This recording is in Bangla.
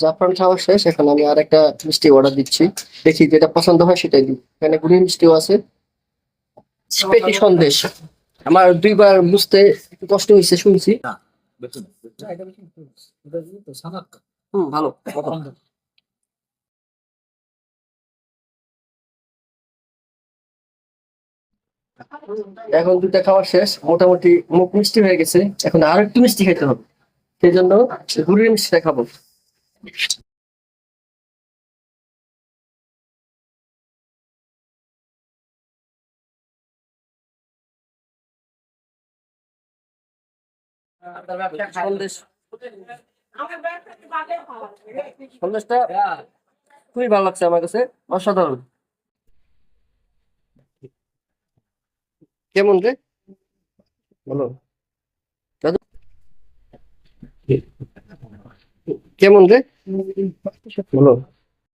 জাফরান খাওয়া শেষ এখন আমি আর একটা মিষ্টি অর্ডার দিচ্ছি। দেখি যেটা পছন্দ হয় সেটাই দিই। এখানে গুড়ি মিষ্টিও আছে। পেটি সন্দেশ। আমার দুইবার বুঝতে একটু কষ্ট হয়েছে শুনছি। হুম ভালো। এখন দুইটা খাওয়া শেষ। মোটামুটি মুখ মিষ্টি হয়ে গেছে। এখন আর একটু মিষ্টি খেতে হবে। সেই জন্য গুড়ির মিষ্টিটা সন্দেশটা খুবই ভালো লাগছে আমার কাছে অসাধারণ। কেমন রে? বলো কেমন রে? বলো।